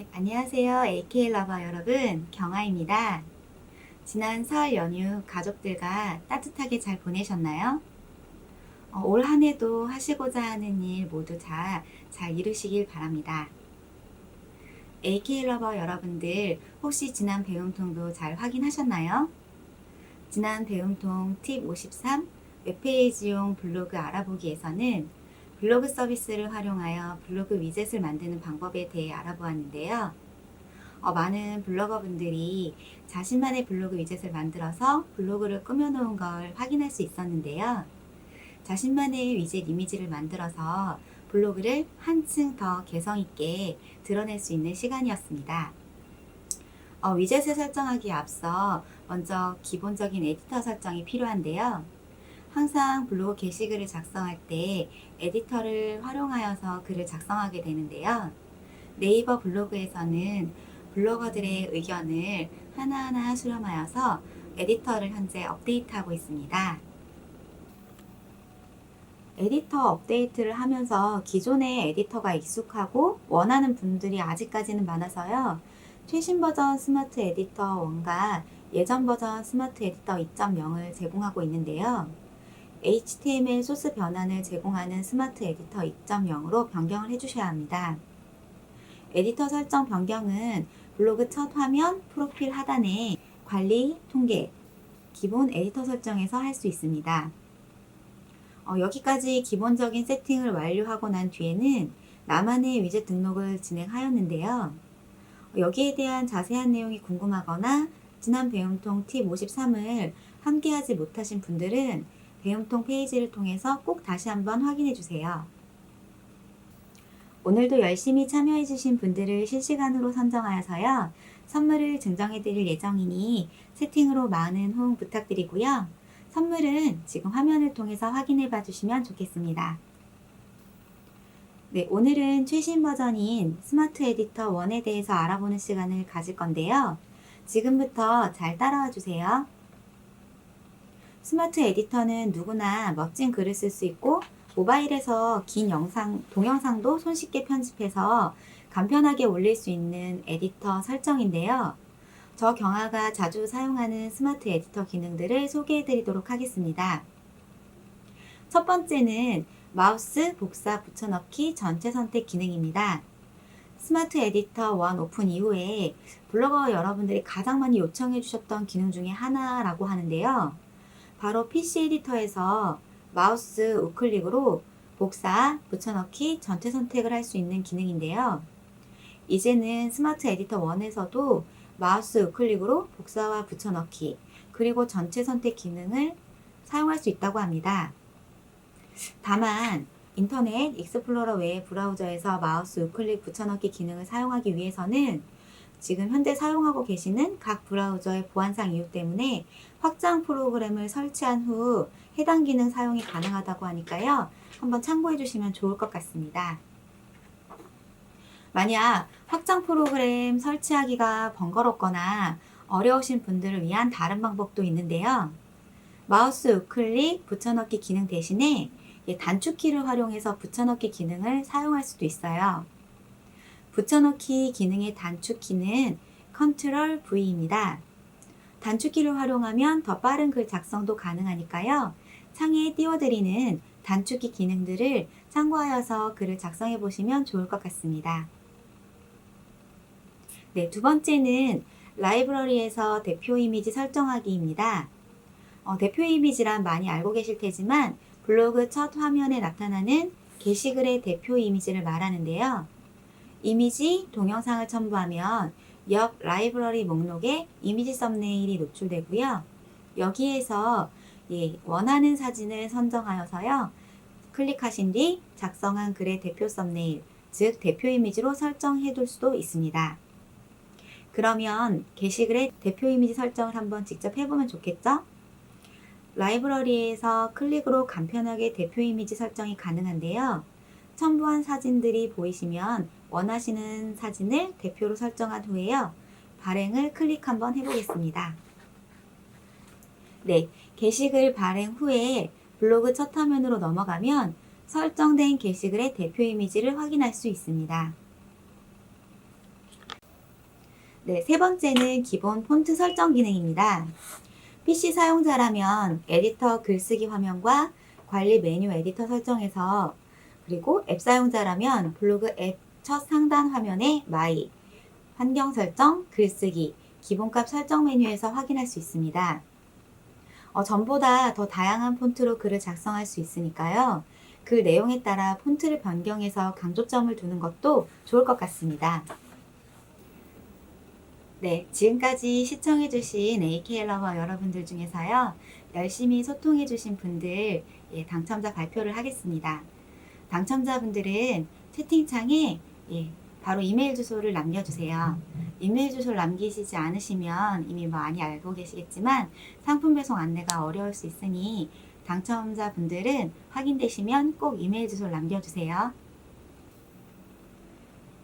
네, 안녕하세요. AK 러버 여러분, 경아입니다. 지난 설 연휴 가족들과 따뜻하게 잘 보내셨나요? 어, 올한 해도 하시고자 하는 일 모두 다 잘 이루시길 바랍니다. AK 러버 여러분들, 혹시 지난 배움통도 잘 확인하셨나요? 지난 배움통 팁 53 웹페이지용 블로그 알아보기에서는 블로그 서비스를 활용하여 블로그 위젯을 만드는 방법에 대해 알아보았는데요. 어, 많은 블로거분들이 자신만의 블로그 위젯을 만들어서 블로그를 꾸며놓은 걸 확인할 수 있었는데요. 자신만의 위젯 이미지를 만들어서 블로그를 한층 더 개성있게 드러낼 수 있는 시간이었습니다. 어, 위젯을 설정하기에 앞서 먼저 기본적인 에디터 설정이 필요한데요. 항상 블로그 게시글을 작성할 때 에디터를 활용하여서 글을 작성하게 되는데요. 네이버 블로그에서는 블로거들의 의견을 하나하나 수렴하여서 에디터를 현재 업데이트하고 있습니다. 에디터 업데이트를 하면서 기존의 에디터가 익숙하고 원하는 분들이 아직까지는 많아서요. 최신 버전 스마트 에디터 1과 예전 버전 스마트 에디터 2.0을 제공하고 있는데요. HTML 소스 변환을 제공하는 스마트 에디터 2.0으로 변경을 해주셔야 합니다. 에디터 설정 변경은 블로그 첫 화면 프로필 하단에 관리, 통계, 기본 에디터 설정에서 할 수 있습니다. 어, 여기까지 기본적인 세팅을 완료하고 난 뒤에는 나만의 위젯 등록을 진행하였는데요. 여기에 대한 자세한 내용이 궁금하거나 지난 배움통 팁 53을 함께하지 못하신 분들은 배움통 페이지를 통해서 꼭 다시 한번 확인해 주세요. 오늘도 열심히 참여해 주신 분들을 실시간으로 선정하여서요. 선물을 증정해 드릴 예정이니 채팅으로 많은 호응 부탁드리고요. 선물은 지금 화면을 통해서 확인해 봐 주시면 좋겠습니다. 네, 오늘은 최신 버전인 스마트 에디터 1에 대해서 알아보는 시간을 가질 건데요. 지금부터 잘 따라와 주세요. 스마트 에디터는 누구나 멋진 글을 쓸 수 있고 모바일에서 긴 영상, 동영상도 손쉽게 편집해서 간편하게 올릴 수 있는 에디터 설정인데요. 저 경아가 자주 사용하는 스마트 에디터 기능들을 소개해 드리도록 하겠습니다. 첫 번째는 마우스 복사 붙여넣기 전체 선택 기능입니다. 스마트 에디터 1 오픈 이후에 블로거 여러분들이 가장 많이 요청해 주셨던 기능 중에 하나라고 하는데요. 바로 PC 에디터에서 마우스 우클릭으로 복사, 붙여넣기, 전체 선택을 할 수 있는 기능인데요. 이제는 스마트 에디터 1에서도 마우스 우클릭으로 복사와 붙여넣기, 그리고 전체 선택 기능을 사용할 수 있다고 합니다. 다만, 인터넷 익스플로러 외의 브라우저에서 마우스 우클릭 붙여넣기 기능을 사용하기 위해서는 지금 현재 사용하고 계시는 각 브라우저의 보안상 이유 때문에 확장 프로그램을 설치한 후 해당 기능 사용이 가능하다고 하니까요. 한번 참고해 주시면 좋을 것 같습니다. 만약 확장 프로그램 설치하기가 번거롭거나 어려우신 분들을 위한 다른 방법도 있는데요. 마우스 우클릭 붙여넣기 기능 대신에 단축키를 활용해서 붙여넣기 기능을 사용할 수도 있어요. 붙여넣기 기능의 단축키는 Ctrl V입니다. 단축키를 활용하면 더 빠른 글 작성도 가능하니까요. 창에 띄워드리는 단축키 기능들을 참고하여서 글을 작성해 보시면 좋을 것 같습니다. 네, 두 번째는 라이브러리에서 대표 이미지 설정하기입니다. 어, 대표 이미지란 많이 알고 계실 테지만 블로그 첫 화면에 나타나는 게시글의 대표 이미지를 말하는데요. 이미지, 동영상을 첨부하면 옆 라이브러리 목록에 이미지 썸네일이 노출되고요. 여기에서 예, 원하는 사진을 선정하여서요. 클릭하신 뒤 작성한 글의 대표 썸네일, 즉 대표 이미지로 설정해 둘 수도 있습니다. 그러면 게시글의 대표 이미지 설정을 한번 직접 해보면 좋겠죠? 라이브러리에서 클릭으로 간편하게 대표 이미지 설정이 가능한데요. 첨부한 사진들이 보이시면 원하시는 사진을 대표로 설정한 후에요. 발행을 클릭 한번 해보겠습니다. 네, 게시글 발행 후에 블로그 첫 화면으로 넘어가면 설정된 게시글의 대표 이미지를 확인할 수 있습니다. 네, 세 번째는 기본 폰트 설정 기능입니다. PC 사용자라면 에디터 글쓰기 화면과 관리 메뉴 에디터 설정에서 그리고 앱 사용자라면 블로그 앱 첫 상단 화면에 마이, 환경 설정, 글쓰기, 기본값 설정 메뉴에서 확인할 수 있습니다. 어, 전보다 더 다양한 폰트로 글을 작성할 수 있으니까요. 그 내용에 따라 폰트를 변경해서 강조점을 두는 것도 좋을 것 같습니다. 네, 지금까지 시청해주신 AKL러버 여러분들 중에서요, 열심히 소통해주신 분들, 예, 당첨자 발표를 하겠습니다. 당첨자분들은 채팅창에, 예, 바로 이메일 주소를 남겨주세요. 이메일 주소를 남기시지 않으시면 이미 많이 알고 계시겠지만 상품 배송 안내가 어려울 수 있으니 당첨자분들은 확인되시면 꼭 이메일 주소를 남겨주세요.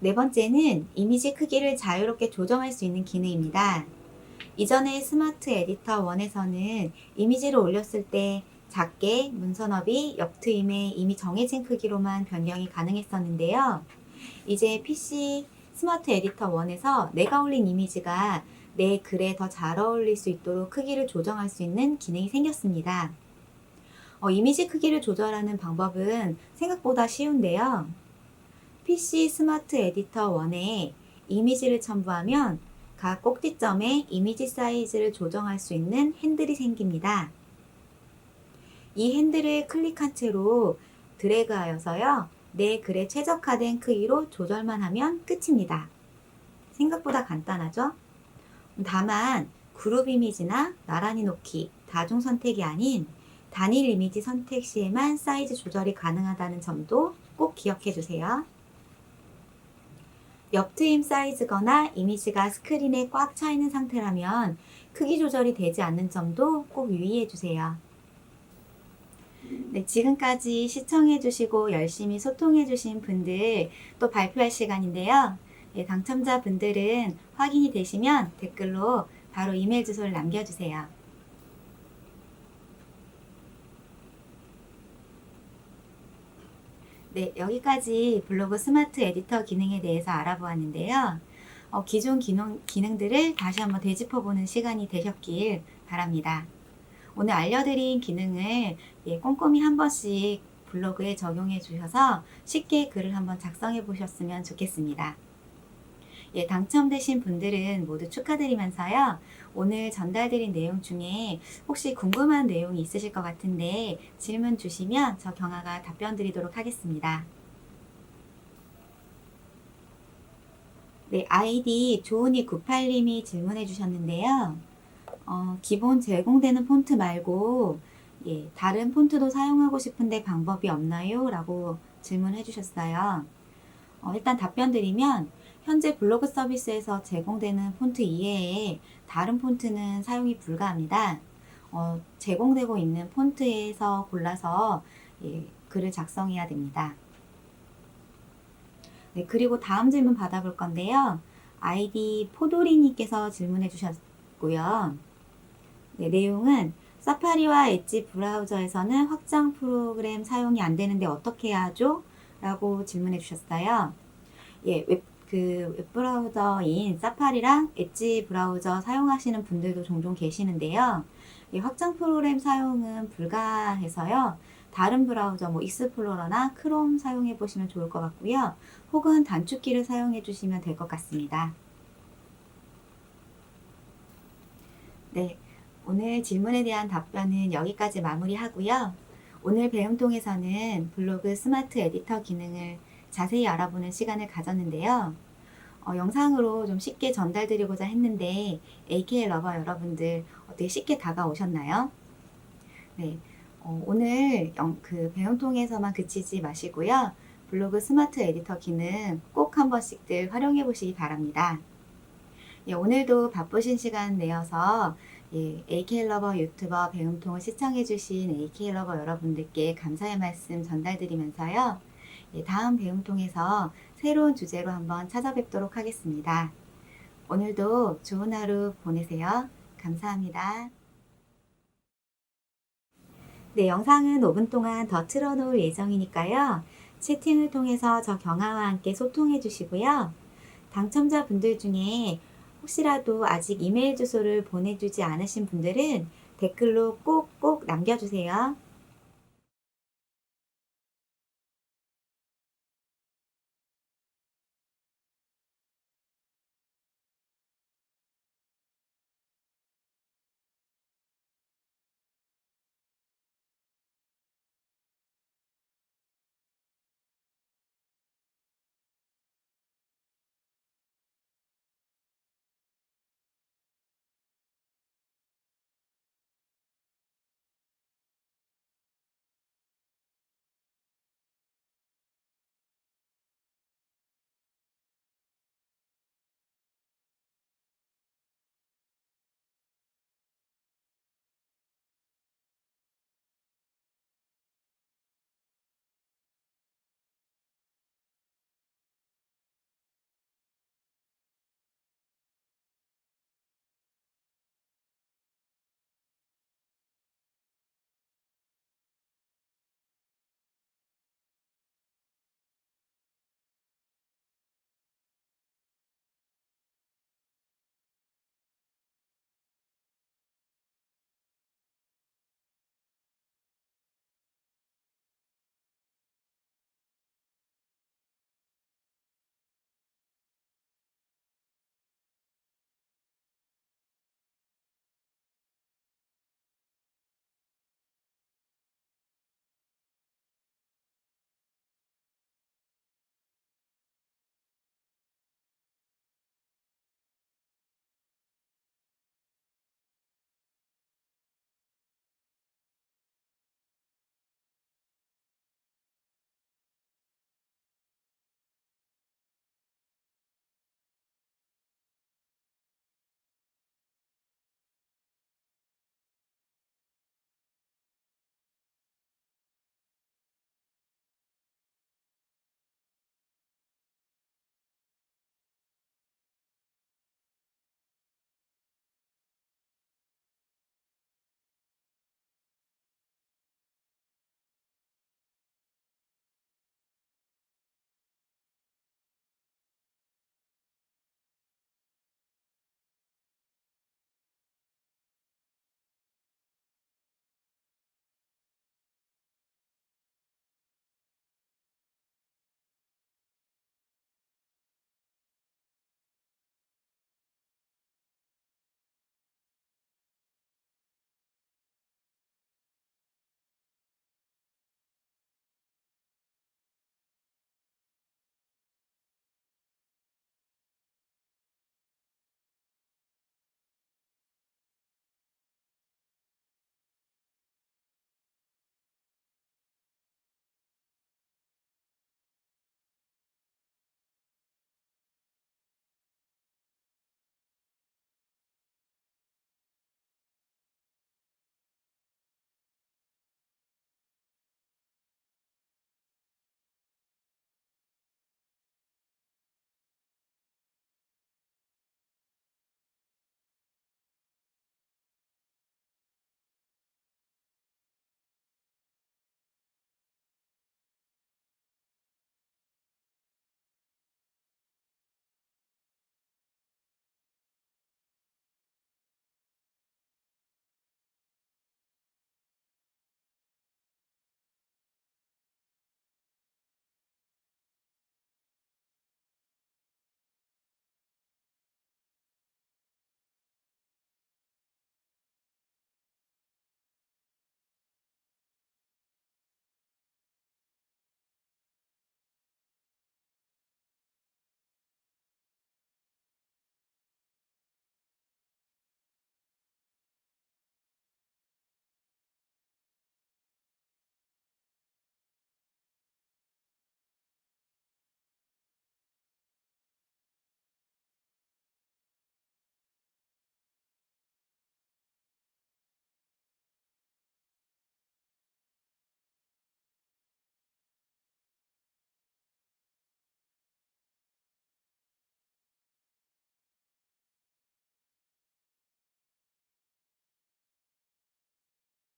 네 번째는 이미지 크기를 자유롭게 조정할 수 있는 기능입니다. 이전에 스마트 에디터 1에서는 이미지를 올렸을 때 작게 문서너비 옆 트임에 이미 정해진 크기로만 변경이 가능했었는데요. 이제 PC 스마트 에디터 1에서 내가 올린 이미지가 내 글에 더 잘 어울릴 수 있도록 크기를 조정할 수 있는 기능이 생겼습니다. 어, 이미지 크기를 조절하는 방법은 생각보다 쉬운데요. PC 스마트 에디터 1에 이미지를 첨부하면 각 꼭지점에 이미지 사이즈를 조정할 수 있는 핸들이 생깁니다. 이 핸들을 클릭한 채로 드래그하여서요. 내 글에 최적화된 크기로 조절만 하면 끝입니다. 생각보다 간단하죠? 다만 그룹 이미지나 나란히 놓기, 다중 선택이 아닌 단일 이미지 선택 시에만 사이즈 조절이 가능하다는 점도 꼭 기억해 주세요. 옆 트임 사이즈거나 이미지가 스크린에 꽉 차 있는 상태라면 크기 조절이 되지 않는 점도 꼭 유의해 주세요. 네, 지금까지 시청해 주시고 열심히 소통해 주신 분들 또 발표할 시간인데요. 예, 당첨자 분들은 확인이 되시면 댓글로 바로 이메일 주소를 남겨주세요. 네, 여기까지 블로그 스마트 에디터 기능에 대해서 알아보았는데요. 어, 기존 기능, 기능들을 다시 한번 되짚어보는 시간이 되셨길 바랍니다. 오늘 알려드린 기능을 예, 꼼꼼히 한 번씩 블로그에 적용해 주셔서 쉽게 글을 한번 작성해 보셨으면 좋겠습니다. 예, 당첨되신 분들은 모두 축하드리면서요. 오늘 전달드린 내용 중에 혹시 궁금한 내용이 있으실 것 같은데 질문 주시면 저 경아가 답변 드리도록 하겠습니다. 네, 아이디 조은이98님이 질문해 주셨는데요. 어, 기본 제공되는 폰트 말고 예, 다른 폰트도 사용하고 싶은데 방법이 없나요? 라고 질문해 주셨어요. 어, 일단 답변 드리면 현재 블로그 서비스에서 제공되는 폰트 이외에 다른 폰트는 사용이 불가합니다. 어, 제공되고 있는 폰트에서 골라서 예, 글을 작성해야 됩니다. 네, 그리고 다음 질문 받아볼 건데요. 아이디 포도리님께서 질문해 주셨고요. 네, 내용은 사파리와 엣지 브라우저에서는 확장 프로그램 사용이 안 되는데 어떻게 해야 하죠? 라고 질문해 주셨어요. 예, 웹, 그 웹브라우저인 사파리랑 엣지 브라우저 사용하시는 분들도 종종 계시는데요. 예, 확장 프로그램 사용은 불가해서요. 다른 브라우저 뭐 익스플로러나 크롬 사용해 보시면 좋을 것 같고요. 혹은 단축키를 사용해 주시면 될 것 같습니다. 네. 오늘 질문에 대한 답변은 여기까지 마무리하고요. 오늘 배움통에서는 블로그 스마트 에디터 기능을 자세히 알아보는 시간을 가졌는데요. 어, 영상으로 좀 쉽게 전달드리고자 했는데 AKL 러버 여러분들 어떻게 쉽게 다가오셨나요? 네, 어, 오늘 영, 그 배움통에서만 그치지 마시고요. 블로그 스마트 에디터 기능 꼭 한 번씩들 활용해 보시기 바랍니다. 예, 오늘도 바쁘신 시간 내어서 예, AK러버 유튜버 배움통을 시청해주신 AK러버 여러분들께 감사의 말씀 전달드리면서요. 예, 다음 배움통에서 새로운 주제로 한번 찾아뵙도록 하겠습니다. 오늘도 좋은 하루 보내세요. 감사합니다. 네, 영상은 5분 동안 더 틀어놓을 예정이니까요. 채팅을 통해서 저 경아와 함께 소통해 주시고요. 당첨자 분들 중에 혹시라도 아직 이메일 주소를 보내주지 않으신 분들은 댓글로 꼭꼭 남겨주세요.